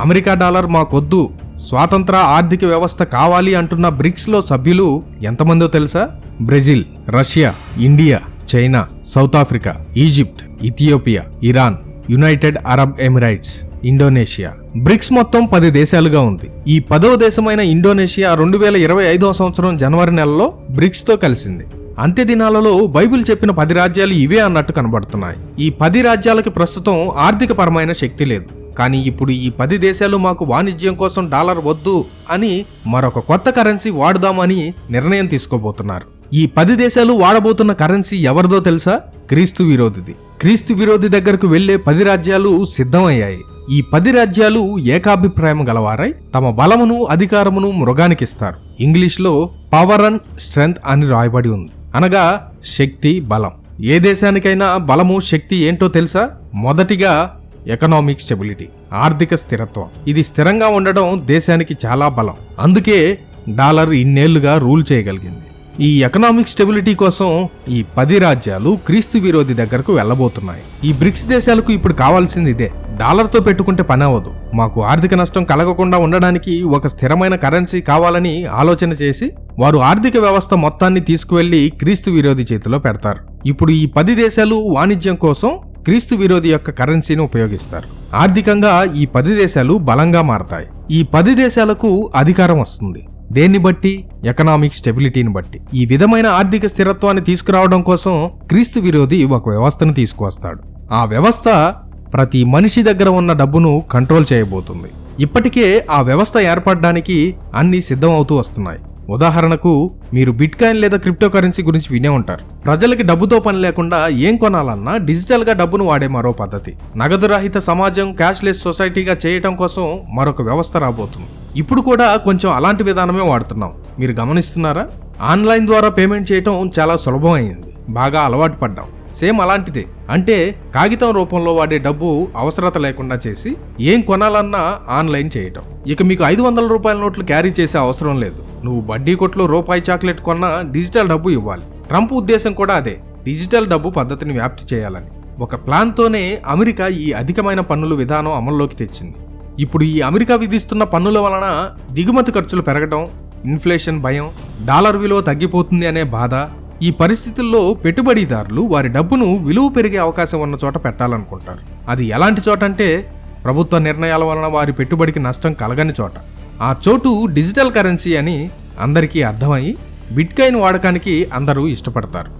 America dollar మాకొద్దు. స్వాతంత్ర ఆర్థిక వ్యవస్థ కావాలి అంటున్న బ్రిక్స్లో సభ్యులు ఎంతమందో తెలుసా? Brazil Russia India China South Africa Egypt Ethiopia Iran United Arab Emirates Indonesia. BRICS మొత్తం పది దేశాలుగా ఉంది. ఈ పదవ దేశమైన ఇండోనేషియా రెండు వేల ఇరవై ఐదవ సంవత్సరం జనవరి నెలలో బ్రిక్స్తో కలిసింది. అంత్య దినాలలో బైబిల్ చెప్పిన పది రాజ్యాలు ఇవే అన్నట్టు కనబడుతున్నాయి. ఈ పది రాజ్యాలకి ప్రస్తుతం ఆర్థిక పరమైన శక్తి లేదు. కానీ ఇప్పుడు ఈ పది దేశాలు మాకు వాణిజ్యం కోసం డాలర్ వద్దు అని మరొక కొత్త కరెన్సీ వాడదామని నిర్ణయం తీసుకోబోతున్నారు. ఈ పది దేశాలు వాడబోతున్న కరెన్సీ ఎవరిదో తెలుసా? క్రీస్తు విరోధిది. క్రీస్తు విరోధి దగ్గరకు వెళ్ళే పది రాజ్యాలు సిద్ధమయ్యాయి. ఈ పది రాజ్యాలు ఏకాభిప్రాయం గలవారై తమ బలమును అధికారమును మృగానికిస్తారు. ఇంగ్లీష్లో పవర్ అండ్ స్ట్రెంగ్త్ అని రాయబడి ఉంది. అనగా శక్తి బలం. ఏ దేశానికైనా బలము శక్తి ఏంటో తెలుసా? మొదటిగా ఎకనామిక్ స్టెబిలిటీ ఆర్థిక స్థిరత్వం. ఇది స్థిరంగా ఉండడం దేశానికి చాలా బలం. అందుకే డాలర్ ఇన్నేళ్ళుగా రూల్ చేయగలిగింది. ఈ ఎకనామిక్ స్టెబిలిటీ కోసం ఈ పది రాజ్యాలు క్రీస్తు విరోధి దగ్గరకు వెళ్ళబోతున్నాయి. ఈ బ్రిక్స్ దేశాలకు ఇప్పుడు కావాల్సింది ఇదే. డాలర్తో పెట్టుకుంటే పని అవ్వదు. మాకు ఆర్థిక నష్టం కలగకుండా ఉండడానికి ఒక స్థిరమైన కరెన్సీ కావాలని ఆలోచన చేసి వారు ఆర్థిక వ్యవస్థ మొత్తాన్ని తీసుకువెళ్ళి క్రీస్తు విరోధి చేతిలో పెడతారు. ఇప్పుడు ఈ పది దేశాలు వాణిజ్యం కోసం క్రీస్తు విరోధి యొక్క కరెన్సీని ఉపయోగిస్తారు. ఆర్థికంగా ఈ పది దేశాలు బలంగా మారతాయి. ఈ పది దేశాలకు అధికారం వస్తుంది. దేన్ని బట్టి? ఎకనామిక్ స్టెబిలిటీని బట్టి. ఈ విధమైన ఆర్థిక స్థిరత్వాన్ని తీసుకురావడం కోసం క్రీస్తు విరోధి ఒక వ్యవస్థను తీసుకువస్తాడు. ఆ వ్యవస్థ ప్రతి మనిషి దగ్గర ఉన్న డబ్బును కంట్రోల్ చేయబోతుంది. ఇప్పటికే ఆ వ్యవస్థ ఏర్పడడానికి అన్ని సిద్ధం అవుతూ వస్తున్నాయి. ఉదాహరణకు మీరు బిట్ కాయిన్ లేదా క్రిప్టో కరెన్సీ గురించి వినే ఉంటారు. ప్రజలకి డబ్బుతో పని లేకుండా ఏం కొనాలన్నా డిజిటల్గా డబ్బును వాడే మరో పద్ధతి. నగదు రహిత సమాజం క్యాష్లెస్ సొసైటీగా చేయటం కోసం మరొక వ్యవస్థ రాబోతుంది. ఇప్పుడు కూడా కొంచెం అలాంటి విధానమే వాడుతున్నాం. మీరు గమనిస్తున్నారా? ఆన్లైన్ ద్వారా పేమెంట్ చేయటం చాలా సులభం అయింది. బాగా అలవాటు పడ్డాం. సేమ్ అలాంటిదే. అంటే కాగితం రూపంలో వాడే డబ్బు అవసరత లేకుండా చేసి ఏం కొనాలన్నా ఆన్లైన్ చేయటం. ఇక మీకు ఐదు వందల రూపాయల నోట్లు క్యారీ చేసే అవసరం లేదు. నువ్వు బడ్డీ కొట్లో రూపాయి చాక్లెట్ కొన్నా డిజిటల్ డబ్బు ఇవ్వాలి. ట్రంప్ ఉద్దేశం కూడా అదే. డిజిటల్ డబ్బు పద్ధతిని వ్యాప్తి చేయాలని. ఒక ప్లాన్తోనే అమెరికా ఈ అధికమైన పన్నుల విధానం అమల్లోకి తెచ్చింది. ఇప్పుడు ఈ అమెరికా విధిస్తున్న పన్నుల వలన దిగుమతి ఖర్చులు పెరగడం ఇన్ఫ్లేషన్ భయం డాలర్ విలువ తగ్గిపోతుంది అనే బాధ ఈ పరిస్థితుల్లో పెట్టుబడిదారులు వారి డబ్బును విలువ పెరిగే అవకాశం ఉన్న చోట పెట్టాలనుకుంటారు. అది ఎలాంటి చోట అంటే ప్రభుత్వ నిర్ణయాల వలన వారి పెట్టుబడికి నష్టం కలగని చోట. ఆ చోటు డిజిటల్ కరెన్సీ అని అందరికీ అర్థమై బిట్కాయిన్ వాడకానికి అందరూ ఇష్టపడతారు.